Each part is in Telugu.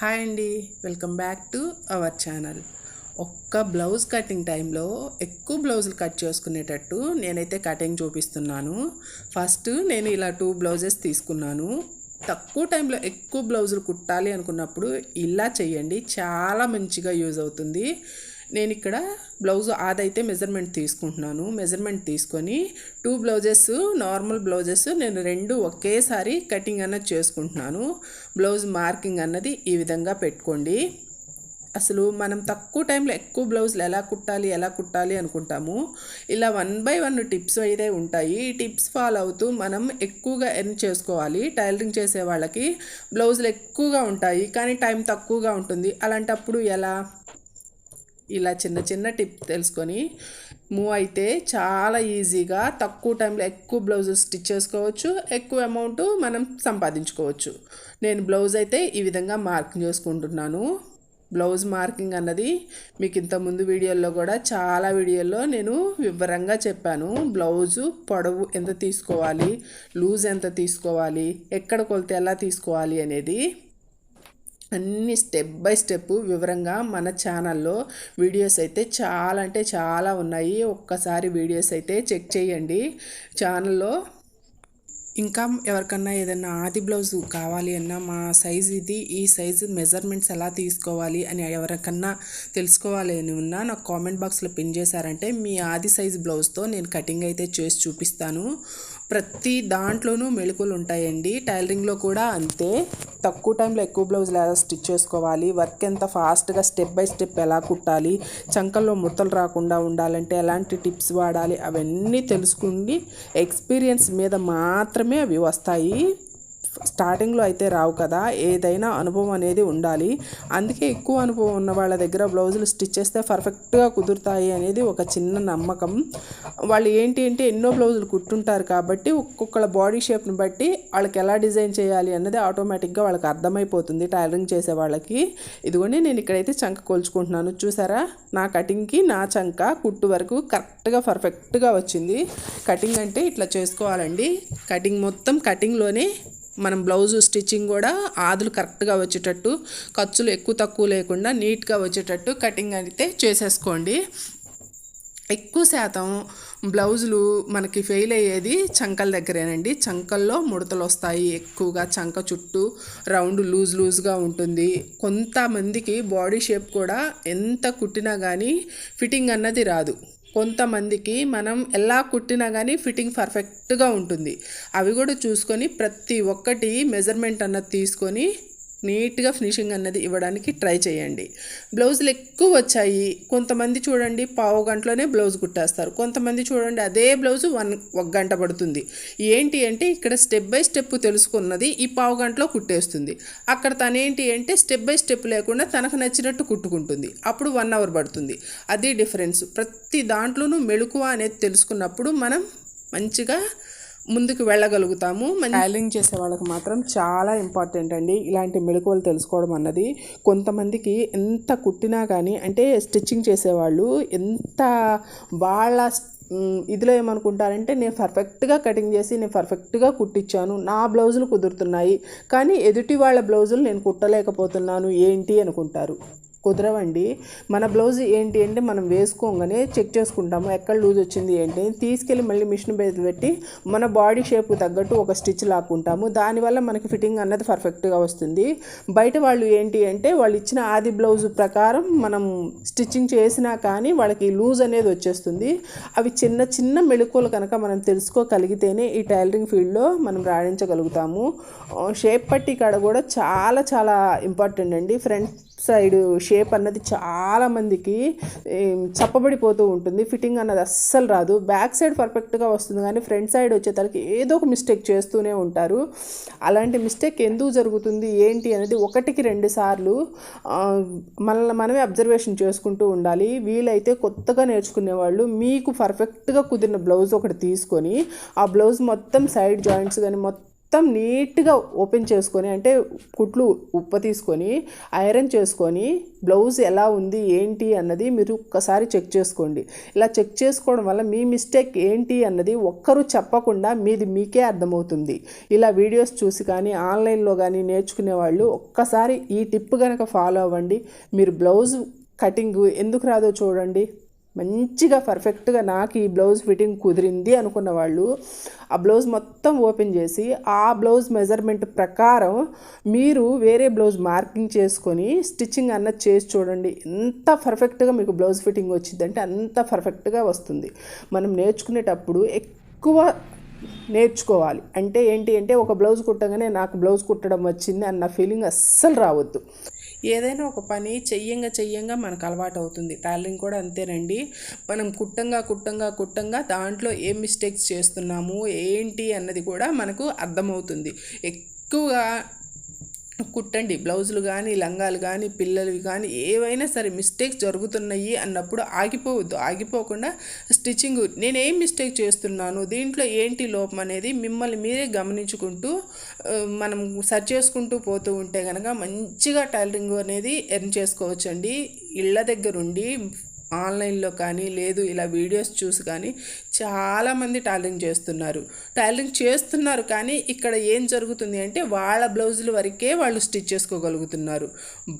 హాయ్ అండి welcome back to our channel. ఒక్క బ్లౌజ్ కటింగ్ టైంలో ఎక్కువ బ్లౌజులు కట్ చేసుకునేటట్టు నేనైతే కటింగ్ చూపిస్తున్నాను. ఫస్ట్ నేను ఇలా టూ బ్లౌజెస్ తీసుకున్నాను. తక్కువ టైంలో ఎక్కువ బ్లౌజులు కుట్టాలి అనుకున్నప్పుడు ఇలా చేయండి చాలా మంచిగా యూజ్ అవుతుంది. నేను ఇక్కడ బ్లౌజ్ అదైతే మెజర్మెంట్ తీసుకుంటున్నాను. మెజర్మెంట్ తీసుకొని టూ బ్లౌజెస్ నార్మల్ బ్లౌజెస్ నేను రెండు ఒకేసారి కటింగ్ అన్నది చేసుకుంటున్నాను. బ్లౌజ్ మార్కింగ్ అన్నది ఈ విధంగా పెట్టుకోండి. అసలు మనం తక్కువ టైంలో ఎక్కువ బ్లౌజులు ఎలా కుట్టాలి ఎలా కుట్టాలి అనుకుంటాము. ఇలా వన్ బై వన్ టిప్స్ అయితే ఉంటాయి. ఈ టిప్స్ ఫాలో అవుతూ మనం ఎక్కువగా ఎర్న్ చేసుకోవాలి. టైలరింగ్ చేసే వాళ్ళకి బ్లౌజులు ఎక్కువగా ఉంటాయి కానీ టైం తక్కువగా ఉంటుంది. అలాంటప్పుడు ఎలా? ఇలా చిన్న చిన్న టిప్ తెలుసుకొని మూవ్ అయితే చాలా ఈజీగా తక్కువ టైంలో ఎక్కువ బ్లౌజెస్ స్టిచ్ చేసుకోవచ్చు ఎక్కువ అమౌంట్ మనం సంపాదించుకోవచ్చు. నేను బ్లౌజ్ అయితే ఈ విధంగా మార్కింగ్ చేసుకుంటున్నాను. బ్లౌజ్ మార్కింగ్ అన్నది మీకు ఇంతకుముందు వీడియోల్లో కూడా చాలా వీడియోల్లో నేను వివరంగా చెప్పాను. బ్లౌజు పొడవు ఎంత తీసుకోవాలి లూజ్ ఎంత తీసుకోవాలి ఎక్కడ కొలితే ఎలా తీసుకోవాలి అనేది. అన్ని స్టెప్ బై స్టెప్ వివరంగా మన ఛానల్లో వీడియోస్ అయితే చాలా అంటే చాలా ఉన్నాయి. ఒక్కసారి వీడియోస్ అయితే చెక్ చేయండి. ఛానల్లో ఇంకా ఎవరికన్నా ఏదైనా ఆది బ్లౌజ్ కావాలి అన్నా మా సైజ్ ఇది ఈ సైజు మెజర్మెంట్స్ ఎలా తీసుకోవాలి అని ఎవరికన్నా తెలుసుకోవాలి అని ఉన్నా నాకు కామెంట్ బాక్స్లో పిన్ చేశారంటే మీ ఆది సైజ్ బ్లౌజ్తో నేను కటింగ్ అయితే చేసి చూపిస్తాను. ప్రతి దాంట్లోనూ మెళుకులు ఉంటాయండి. టైలరింగ్లో కూడా అంతే. తక్కువ టైంలో ఎక్కువ బ్లౌజులు ఎలా స్టిచ్ చేసుకోవాలి. వర్క్ ఎంత ఫాస్ట్గా స్టెప్ బై స్టెప్ ఎలా కుట్టాలి చంకల్లో ముడతలు రాకుండా ఉండాలంటే ఎలాంటి టిప్స్ వాడాలి అవన్నీ తెలుసుకుండి ఎక్స్పీరియన్స్ మీద మాత్రమే అవి వస్తాయి. స్టార్టింగ్లో అయితే రావు కదా ఏదైనా అనుభవం అనేది ఉండాలి. అందుకే ఎక్కువ అనుభవం ఉన్న వాళ్ళ దగ్గర బ్లౌజులు స్టిచ్ చేస్తే పర్ఫెక్ట్గా కుదురుతాయి అనేది ఒక చిన్న నమ్మకం. వాళ్ళు ఏంటి అంటే ఎన్నో బ్లౌజులు కుట్టుంటారు కాబట్టి ఒక్కొక్కళ్ళ బాడీ షేప్ని బట్టి వాళ్ళకి ఎలా డిజైన్ చేయాలి అన్నది ఆటోమేటిక్గా వాళ్ళకి అర్థమైపోతుంది టైలరింగ్ చేసే వాళ్ళకి. ఇదిగోండి నేను ఇక్కడైతే చంక కొలుచుకుంటున్నాను. చూసారా? నా కటింగ్కి నా చంక కుట్టు వరకు కరెక్ట్గా పర్ఫెక్ట్గా వచ్చింది. కటింగ్ అంటే ఇట్లా చేసుకోవాలండి. కటింగ్ మొత్తం కటింగ్లోనే మనం బ్లౌజ్ స్టిచ్చింగ్ కూడా ఆదులు కరెక్ట్గా వచ్చేటట్టు ఖర్చులు ఎక్కువ తక్కువ లేకుండా నీట్గా వచ్చేటట్టు కటింగ్ అయితే చేసేసుకోండి. ఎక్కువ శాతం బ్లౌజులు మనకి ఫెయిల్ అయ్యేది చంకల దగ్గరేనండి. చంకల్లో ముడతలు వస్తాయి ఎక్కువగా చంక చుట్టూ రౌండ్ లూజ్ లూజ్గా ఉంటుంది. కొంతమందికి బాడీ షేప్ కూడా ఎంత కుట్టినా కానీ ఫిట్టింగ్ అన్నది రాదు. కొంతమందికి మనం ఎలా కుట్టినా కానీ ఫిట్టింగ్ పర్ఫెక్ట్గా ఉంటుంది. అవి కూడా చూసుకొని ప్రతి ఒక్కటి మెజర్మెంట్ అన్నది తీసుకొని నీట్గా ఫినిషింగ్ అన్నది ఇవ్వడానికి ట్రై చేయండి. బ్లౌజులు ఎక్కువ వచ్చాయి. కొంతమంది చూడండి పావు గంటలోనే బ్లౌజ్ కుట్టేస్తారు. కొంతమంది చూడండి అదే బ్లౌజ్ వన్ ఒక గంట పడుతుంది. ఏంటి అంటే ఇక్కడ స్టెప్ బై స్టెప్ తెలుసుకున్నది ఈ పావు గంటలో కుట్టేస్తుంది. అక్కడ తనేంటి అంటే స్టెప్ బై స్టెప్ లేకుండా తనకు నచ్చినట్టు కుట్టుకుంటుంది. అప్పుడు వన్ అవర్ పడుతుంది. అది డిఫరెన్స్. ప్రతి దాంట్లోనూ మెళుకువ అనేది తెలుసుకున్నప్పుడు మనం మంచిగా ముందుకు వెళ్ళగలుగుతాము. టైలింగ్ చేసే వాళ్ళకి మాత్రం చాలా ఇంపార్టెంట్ అండి. ఇలాంటి మెళకువలు తెలుసుకోవడం అన్నది. కొంతమందికి ఎంత కుట్టినా కానీ అంటే స్టిచ్చింగ్ చేసేవాళ్ళు ఎంత వాళ్ళ ఇదిలో ఏమనుకుంటారంటే నేను పర్ఫెక్ట్గా కటింగ్ చేసి నేను పర్ఫెక్ట్గా కుట్టించాను నా బ్లౌజులు కుదురుతున్నాయి. కానీ ఎదుటి వాళ్ళ బ్లౌజులు నేను కుట్టలేకపోతున్నాను. ఏంటి? అనుకుంటారు. కుదరవండి. మన బ్లౌజ్ ఏంటి అంటే మనం వేసుకోగానే చెక్ చేసుకుంటాము. ఎక్కడ లూజ్ వచ్చింది ఏంటి తీసుకెళ్ళి మళ్ళీ మిషన్ మీద పెట్టి మన బాడీ షేప్కి తగ్గట్టు ఒక స్టిచ్ లాక్కుంటాము. దానివల్ల మనకి ఫిట్టింగ్ అన్నది పర్ఫెక్ట్గా వస్తుంది. బయట వాళ్ళు ఏంటి అంటే వాళ్ళు ఇచ్చిన ఆది బ్లౌజ్ ప్రకారం మనం స్టిచ్చింగ్ చేసినా కానీ వాళ్ళకి లూజ్ అనేది వచ్చేస్తుంది. అవి చిన్న చిన్న మెళుకువలు కనుక మనం తెలుసుకోగలిగితేనే ఈ టైలరింగ్ ఫీల్డ్లో మనం రాణించగలుగుతాము. షేప్ పట్టి కాడ కూడా చాలా చాలా ఇంపార్టెంట్ అండి. ఫ్రంట్ సైడ్ షేప్ అన్నది చాలామందికి చప్పబడిపోతూ ఉంటుంది. ఫిట్టింగ్ అన్నది అస్సలు రాదు. బ్యాక్ సైడ్ పర్ఫెక్ట్గా వస్తుంది కానీ ఫ్రంట్ సైడ్ వచ్చేసరికి ఏదో ఒక మిస్టేక్ చేస్తూనే ఉంటారు. అలాంటి మిస్టేక్ ఎందుకు జరుగుతుంది ఏంటి అనేది ఒకటికి రెండు సార్లు మనల్ని మనమే అబ్జర్వేషన్ చేసుకుంటూ ఉండాలి. వీలైతే కొత్తగా నేర్చుకునే వాళ్ళు మీకు పర్ఫెక్ట్గా కుదిరిన బ్లౌజ్ ఒకటి తీసుకొని ఆ బ్లౌజ్ మొత్తం సైడ్ జాయింట్స్ కానీ మొత్తం మొత్తం నీట్గా ఓపెన్ చేసుకొని అంటే కుట్లు ఉప్ప తీసుకొని ఐరన్ చేసుకొని బ్లౌజ్ ఎలా ఉంది ఏంటి అన్నది మీరు ఒక్కసారి చెక్ చేసుకోండి. ఇలా చెక్ చేసుకోవడం వల్ల మీ మిస్టేక్ ఏంటి అన్నది ఒక్కరు చెప్పకుండా మీది మీకే అర్థమవుతుంది. ఇలా వీడియోస్ చూసి కానీ ఆన్లైన్లో కానీ నేర్చుకునే వాళ్ళు ఒక్కసారి ఈ టిప్ కనుక ఫాలో అవ్వండి. మీరు బ్లౌజ్ కటింగ్ ఎందుకు రాదో చూడండి. మంచిగా పర్ఫెక్ట్గా నాకు ఈ బ్లౌజ్ ఫిట్టింగ్ కుదిరింది అనుకున్న వాళ్ళు ఆ బ్లౌజ్ మొత్తం ఓపెన్ చేసి ఆ బ్లౌజ్ మెజర్మెంట్ ప్రకారం మీరు వేరే బ్లౌజ్ మార్కింగ్ చేసుకొని స్టిచ్చింగ్ అన్నది చేసి చూడండి. ఎంత పర్ఫెక్ట్గా మీకు బ్లౌజ్ ఫిట్టింగ్ వచ్చిందంటే అంత పర్ఫెక్ట్గా వస్తుంది. మనం నేర్చుకునేటప్పుడు ఎక్కువ నేర్చుకోవాలి. అంటే ఏంటి అంటే ఒక బ్లౌజ్ కుట్టగానే నాకు బ్లౌజ్ కుట్టడం వచ్చింది అన్న ఫీలింగ్ అస్సలు రావద్దు. ఏదైనా ఒక పని చెయ్యంగా చెయ్యంగా మనకు అలవాటు అవుతుంది టైలరింగ్ కూడా అంతేనండి మనం కుట్టంగా కుట్టంగా కుట్టంగా దాంట్లో ఏం మిస్టేక్స్ చేస్తున్నాము ఏంటి అన్నది కూడా మనకు అర్థమవుతుంది. ఎక్కువగా కుట్టండి. బ్లౌజులు కానీ లంగాలు కానీ పిల్లలు కానీ ఏవైనా సరే మిస్టేక్స్ జరుగుతున్నాయి అన్నప్పుడు ఆగిపోవద్దు. ఆగిపోకుండా స్టిచ్చింగ్. నేను ఏం మిస్టేక్ చేస్తున్నాను? దీంట్లో ఏంటి లోపం అనేది మిమ్మల్ని మీరే గమనించుకుంటూ మనం సర్చ్ చేసుకుంటూ పోతూ ఉంటే కనుక మంచిగా టైలరింగ్ అనేది ఎర్న్ చేసుకోవచ్చండి. ఇళ్ళ దగ్గరుండి ఆన్లైన్లో కానీ లేదు ఇలా వీడియోస్ చూసి కానీ చాలామంది టైలరింగ్ చేస్తున్నారు. టైలరింగ్ చేస్తున్నారు కానీ ఇక్కడ ఏం జరుగుతుంది అంటే వాళ్ళ బ్లౌజుల వరకే వాళ్ళు స్టిచ్ చేసుకోగలుగుతున్నారు.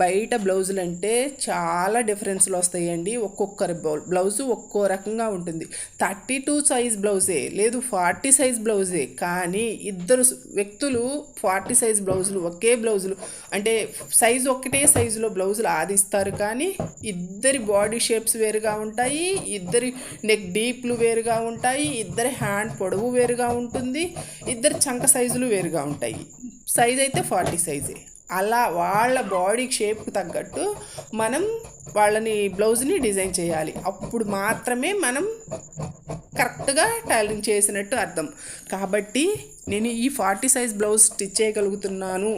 బయట బ్లౌజులు అంటే చాలా డిఫరెన్స్లు వస్తాయండి. ఒక్కొక్కరి బ్లౌజు ఒక్కో రకంగా ఉంటుంది. థర్టీ టూ సైజ్ బ్లౌజే లేదు ఫార్టీ సైజ్ బ్లౌజే కానీ ఇద్దరు వ్యక్తులు ఫార్టీ సైజ్ బ్లౌజులు ఒకే బ్లౌజులు అంటే సైజు ఒకటే సైజులో బ్లౌజులు ఆదిస్తారు కానీ ఇద్దరి బాడీ షేప్స్ వేరుగా ఉంటాయి ఇద్దరి నెక్ డీప్లు వేరుగా ఉంటాయి ఇద్దరి హ్యాండ్ పొడవు వేరుగా ఉంటుంది ఇద్దరి చంక సైజులు వేరుగా ఉంటాయి. సైజ్ అయితే ఫార్టీ సైజే. అలా వాళ్ళ బాడీ షేప్కి తగ్గట్టు మనం వాళ్ళని బ్లౌజ్ని డిజైన్ చేయాలి. అప్పుడు మాత్రమే మనం కరెక్ట్గా టైలరింగ్ చేసినట్టు అర్థం. కాబట్టి నేను ఈ ఫార్టీ సైజ్ బ్లౌజ్ స్టిచ్ చేయగలుగుతున్నాను.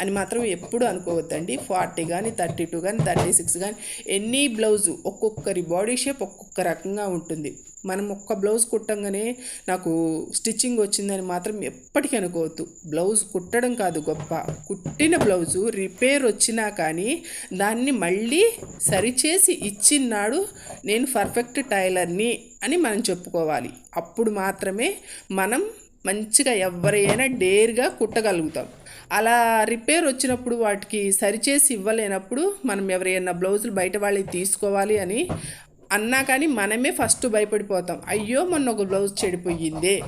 అని మాత్రం ఎప్పుడు అనుకోవద్దండి. ఫార్టీ కానీ థర్టీ టూ కానీ థర్టీ సిక్స్ కానీ ఎనీ బ్లౌజు ఒక్కొక్కరి బాడీ షేప్ ఒక్కొక్క రకంగా ఉంటుంది. మనం ఒక్క బ్లౌజ్ కుట్టంగానే నాకు స్టిచ్చింగ్ వచ్చిందని మాత్రం ఎప్పటికీ అనుకోవద్దు. బ్లౌజ్ కుట్టడం కాదు గొప్ప. కుట్టిన బ్లౌజు రిపేర్ వచ్చినా కానీ దాన్ని మళ్ళీ సరిచేసి ఇచ్చిన్నాడు నేను పర్ఫెక్ట్ టైలర్ని అని మనం చెప్పుకోవాలి. అప్పుడు మాత్రమే మనం మంచిగా ఎవరైనా డేర్గా కుట్టగలుగుతాం. అలా రిపేర్ వచ్చినప్పుడు వాటికి సరిచేసి ఇవ్వలేనప్పుడు మనం ఎవరైనా బ్లౌజులు బయట వాళ్ళకి తీసుకోవాలి అని అన్నా కానీ మనమే ఫస్ట్ భయపడిపోతాం. అయ్యో మొన్న ఒక బ్లౌజ్ చెడిపోయిందే.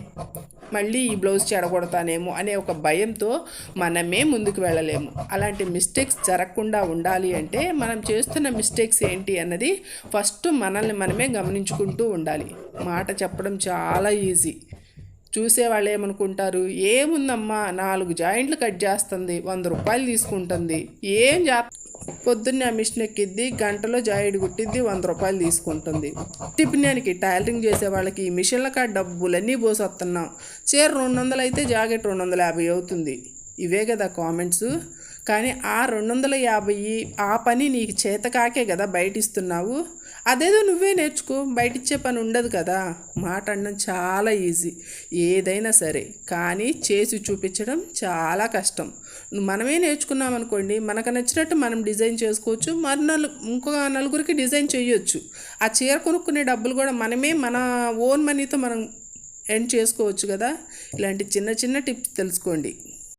మళ్ళీ ఈ బ్లౌజ్ చెడగొడతానేమో అనే ఒక భయంతో మనమే ముందుకు వెళ్ళలేము. అలాంటి మిస్టేక్స్ జరగకుండా ఉండాలి అంటే మనం చేస్తున్న మిస్టేక్స్ ఏంటి అన్నది ఫస్ట్ మనల్ని మనమే గమనించుకుంటూ ఉండాలి. మాట చెప్పడం చాలా ఈజీ. చూసేవాళ్ళు ఏమనుకుంటారు? ఏముందమ్మా నాలుగు జాయింట్లు కట్ చేస్తుంది వంద రూపాయలు తీసుకుంటుంది. ఏం జా పొద్దున్నే ఆ మిషన్ ఎక్కిద్ది గంటలో జాయిడ్ కుట్టిద్ది వంద రూపాయలు తీసుకుంటుంది. టిఫిన్యానికి టైలరింగ్ చేసే వాళ్ళకి ఈ మిషన్ల కాడ డబ్బులన్నీ పోసొస్తున్నాం. చీర రెండు వందలు అయితే జాకెట్ రెండు వందల యాభై అవుతుంది. ఇవే కదా కామెంట్స్. కానీ ఆ రెండు వందల యాభై ఆ పని నీకు చేతకాకే కదా బయట ఇస్తున్నావు అదేదో నువ్వే నేర్చుకో బయట ఇచ్చే పని ఉండదు కదా. మాట అనడం చాలా ఈజీ. ఏదైనా సరే కానీ చేసి చూపించడం చాలా కష్టం. మనమే నేర్చుకున్నాం అనుకోండి మనకు నచ్చినట్టు మనం డిజైన్ చేసుకోవచ్చు మరి నలు ఇంకొక నలుగురికి డిజైన్ చేయొచ్చు ఆ చీర కొనుక్కునే డబ్బులు కూడా మనమే మన ఓన్ మనీతో మనం ఎండ్ చేసుకోవచ్చు కదా. ఇలాంటి చిన్న చిన్న టిప్స్ తెలుసుకోండి.